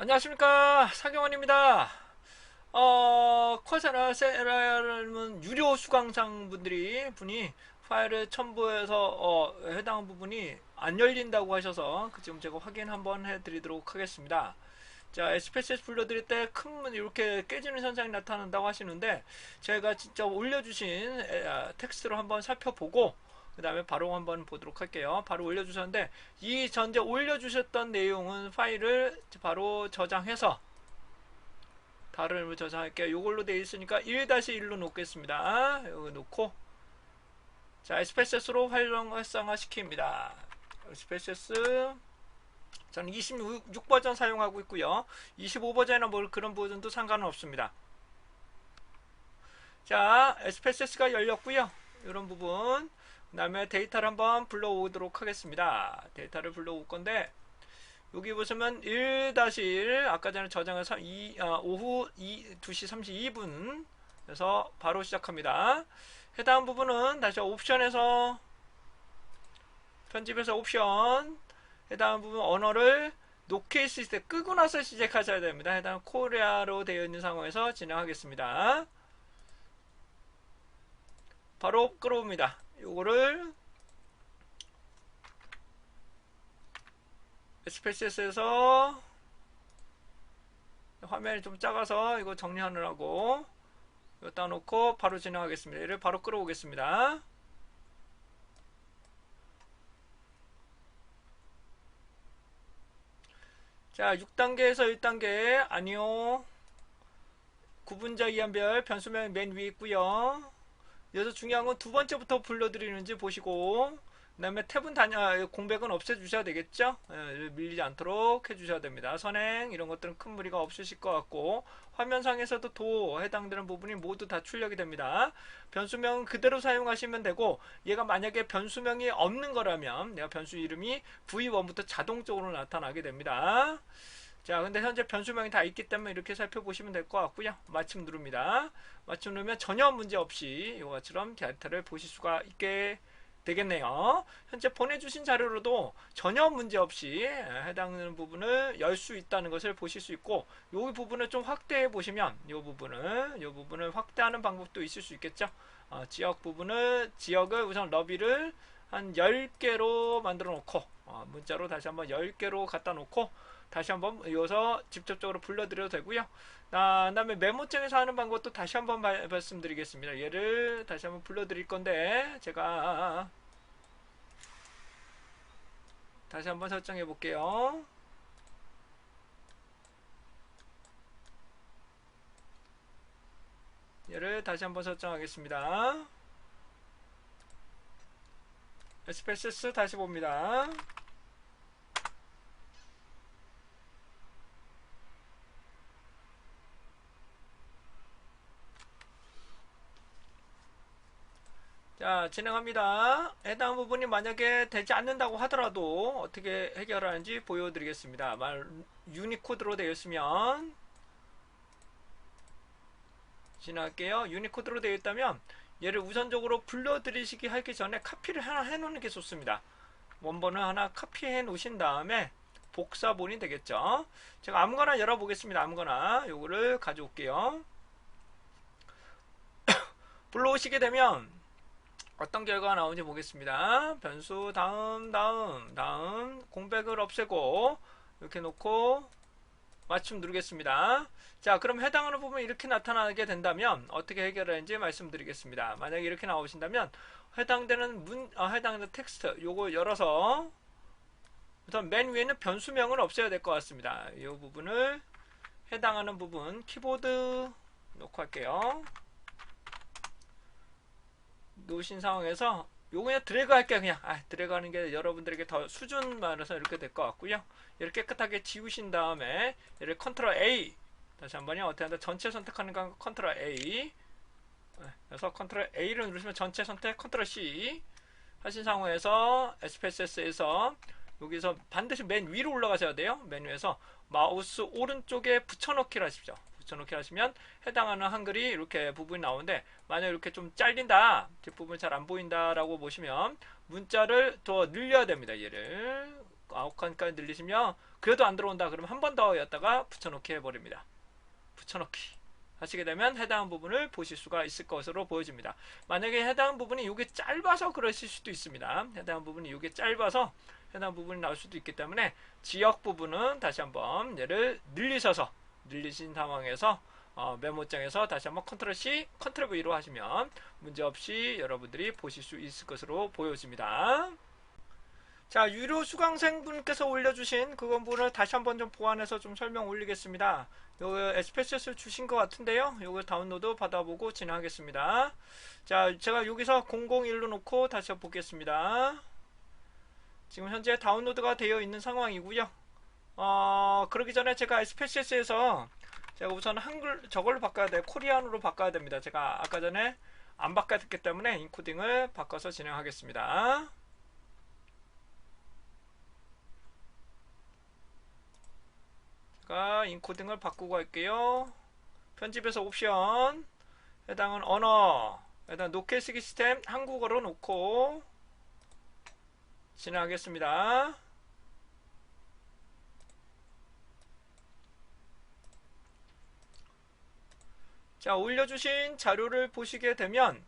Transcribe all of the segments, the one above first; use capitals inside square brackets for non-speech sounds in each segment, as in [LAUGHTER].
안녕하십니까. 사경원입니다. 어 쿼세라 세라는 유료 수강상 분들이 분이 파일을 첨부해서 어, 해당 부분이 안 열린다고 하셔서 그 지금 제가 확인 한번 해드리도록 하겠습니다. 자 SPSS 불러드릴 때큰문 이렇게 깨지는 현상이 나타난다고 하시는데 제가 진짜 올려주신 에, 아, 텍스트로 한번 살펴보고 그 다음에 바로 한번 보도록 할게요. 바로 올려주셨는데 이 전제 올려주셨던 내용은 파일을 바로 저장해서 다른 저장할게요. 이걸로 되어 있으니까 1-1로 놓겠습니다. 여기 놓고 자 SPSS로 활용 활성화 시킵니다. SPSS 저는 26버전 사용하고 있고요. 25버전이나 뭐 그런 버전도 상관은 없습니다. 자 SPSS가 열렸고요. 이런 부분 그 다음에 데이터를 한번 불러오도록 하겠습니다. 데이터를 불러올 건데 여기 보시면 1-1 아까 전에 저장해서 2, 아, 오후 2, 2시 32분 그래서 바로 시작합니다. 해당 부분은 다시 옵션에서 편집해서 옵션 해당 부분 언어를 놓게 있을 때 끄고 나서 시작하셔야 됩니다. 해당 코리아로 되어 있는 상황에서 진행하겠습니다. 바로 끌어옵니다. 요거를 SPSS에서 화면이 좀 작아서 이거 정리하느라고 여기다 놓고 바로 진행하겠습니다. 얘를 바로 끌어오겠습니다. 자 6단계에서 1단계 아니요 구분자 이한별 변수명 맨 위에 있고요 여기서 중요한 건 두 번째부터 불러드리는지 보시고 그 다음에 탭은 다냐 공백은 없애주셔야 되겠죠? 예, 밀리지 않도록 해주셔야 됩니다. 선행 이런 것들은 큰 무리가 없으실 것 같고 화면상에서도 도 해당되는 부분이 모두 다 출력이 됩니다. 변수명은 그대로 사용하시면 되고 얘가 만약에 변수명이 없는 거라면 내가 변수 이름이 v1부터 자동적으로 나타나게 됩니다 자 근데 현재 변수명이 다 있기 때문에 이렇게 살펴보시면 될 것 같고요. 마침 누릅니다. 마침 누르면 전혀 문제 없이 이것처럼 데이터를 보실 수가 있게 되겠네요. 현재 보내주신 자료로도 전혀 문제 없이 해당하는 부분을 열 수 있다는 것을 보실 수 있고 이 부분을 좀 확대해 보시면 이 부분을 이 부분을 확대하는 방법도 있을 수 있겠죠? 어, 지역 부분을 지역을 우선 러비를 한 10개로 만들어 놓고 어, 문자로 다시 한번 10개로 갖다 놓고 다시 한번 이어서 직접적으로 불러드려도 되고요. 아, 그 다음에 메모장에서 하는 방법도 다시 한번 말, 말씀드리겠습니다. 얘를 다시 한번 불러드릴 건데 제가 다시 한번 설정해 볼게요. 얘를 다시 한번 설정하겠습니다. SPSS 다시 봅니다. 자 진행합니다. 해당 부분이 만약에 되지 않는다고 하더라도 어떻게 해결하는지 보여드리겠습니다. 말 유니코드로 되어 있으면 진행할게요. 유니코드로 되어 있다면 얘를 우선적으로 불러들이시기 하기 전에 카피를 하나 해 놓는 게 좋습니다. 원본을 하나 카피해 놓으신 다음에 복사본이 되겠죠? 제가 아무거나 열어보겠습니다. 아무거나. 요거를 가져올게요. [COUGHS] 불러오시게 되면 어떤 결과가 나오는지 보겠습니다. 변수 다음 다음 다음 공백을 없애고 이렇게 놓고 맞춤 누르겠습니다. 자 그럼 해당하는 부분이 이렇게 나타나게 된다면 어떻게 해결하는지 말씀드리겠습니다. 만약에 이렇게 나오신다면 해당되는 문 어, 해당되는 텍스트 요거 열어서 우선 맨 위에는 변수명을 없애야 될 것 같습니다. 이 부분을 해당하는 부분 키보드 놓고 할게요. 놓으신 상황에서 요거 그냥 드래그 할게요 그냥. 아, 드래그 하는 게 여러분들에게 더 수준 만해서 이렇게 될 것 같고요. 이렇게 깨끗하게 지우신 다음에 얘를 컨트롤 A. 다시 한번요. 어떻게 한다? 전체 선택하는 건 컨트롤 A. 네, 그래서 컨트롤 A를 누르시면 전체 선택 컨트롤 C. 하신 상황에서 SPSS에서 여기서 반드시 맨 위로 올라가셔야 돼요. 메뉴에서 마우스 오른쪽에 붙여넣기를 하십시오 붙여넣기 하시면 해당하는 한글이 이렇게 부분이 나오는데 만약 이렇게 좀 잘린다 뒷부분이 잘안 보인다 라고 보시면 문자를 더 늘려야 됩니다 얘를 아홉 칸까지 늘리시면 그래도 안 들어온다 그러면 한 번 더 였다가 붙여넣기 해버립니다. 붙여넣기 하시게 되면 해당 부분을 보실 수가 있을 것으로 보여집니다. 만약에 해당 부분이 이게 짧아서 그러실 수도 있습니다. 해당 부분이 이게 짧아서 해당 부분이 나올 수도 있기 때문에 지역 부분은 다시 한번 얘를 늘리셔서 늘리신 상황에서 어, 메모장에서 다시 한번 컨트롤 C, 컨트롤 V로 하시면 문제없이 여러분들이 보실 수 있을 것으로 보여집니다. 자, 유료 수강생분께서 올려주신 그 부분을 다시 한번 좀 보완해서 좀 설명 올리겠습니다. 요 SPSS 주신 것 같은데요. 요거 다운로드 받아보고 진행하겠습니다. 자, 제가 여기서 001로 놓고 다시 보겠습니다. 지금 현재 다운로드가 되어 있는 상황이고요. 어, 그러기 전에 제가 SPSS에서 제가 우선 한글 저걸로 바꿔야 돼. 코리안으로 바꿔야 됩니다. 제가 아까 전에 안 바꿨기 때문에 인코딩을 바꿔서 진행하겠습니다. 제가 인코딩을 바꾸고 할게요. 편집에서 옵션 해당은 언어 해당 노케 쓰기 시스템 한국어로 놓고 진행하겠습니다. 자 올려주신 자료를 보시게 되면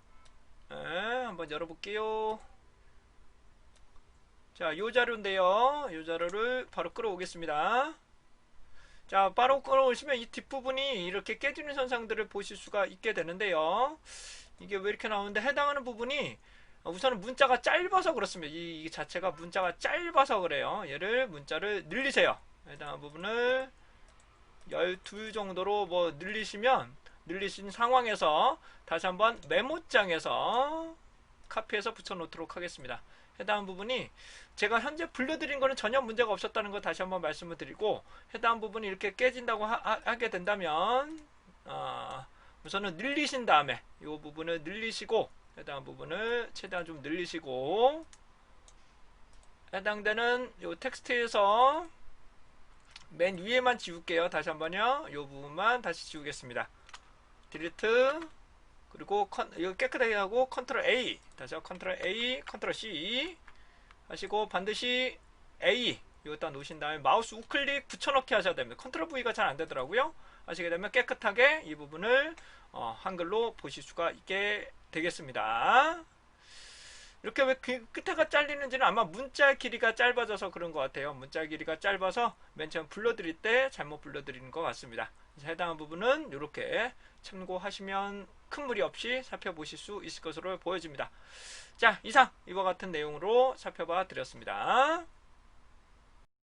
에, 한번 열어볼게요. 자, 요 자료인데요. 요 자료를 바로 끌어오겠습니다. 자, 바로 끌어오시면 이 뒷부분이 이렇게 깨지는 현상들을 보실 수가 있게 되는데요. 이게 왜 이렇게 나오는데 해당하는 부분이 우선은 문자가 짧아서 그렇습니다. 이, 이 자체가 문자가 짧아서 그래요. 얘를 문자를 늘리세요. 해당하는 부분을 12 정도로 뭐 늘리시면 늘리신 상황에서 다시 한번 메모장에서 카피해서 붙여놓도록 하겠습니다. 해당 부분이 제가 현재 불러드린 거는 전혀 문제가 없었다는 거 다시 한번 말씀을 드리고 해당 부분이 이렇게 깨진다고 하, 게 된다면 어, 우선은 늘리신 다음에 이 부분을 늘리시고 해당 부분을 최대한 좀 늘리시고 해당되는 이 텍스트에서 맨 위에만 지울게요. 다시 한번요. 이 부분만 다시 지우겠습니다. 딜리트 그리고 컨, 이거 깨끗하게 하고 컨트롤 A 다시 컨트롤 A 컨트롤 C 하시고 반드시 A 이것다 놓으신 다음에 마우스 우클릭 붙여넣기 하셔야 됩니다. 컨트롤 V가 잘 안되더라고요. 하시게 되면 깨끗하게 이 부분을 어, 한글로 보실 수가 있게 되겠습니다. 이렇게 왜그 끝에가 잘리는지는 아마 문자 길이가 짧아져서 그런 것 같아요. 문자 길이가 짧아서 맨 처음 불러드릴 때 잘못 불러드리는 것 같습니다. 해당한 부분은 이렇게 참고하시면 큰 무리 없이 살펴보실 수 있을 것으로 보여집니다. 자, 이상 이와 같은 내용으로 살펴봐 드렸습니다.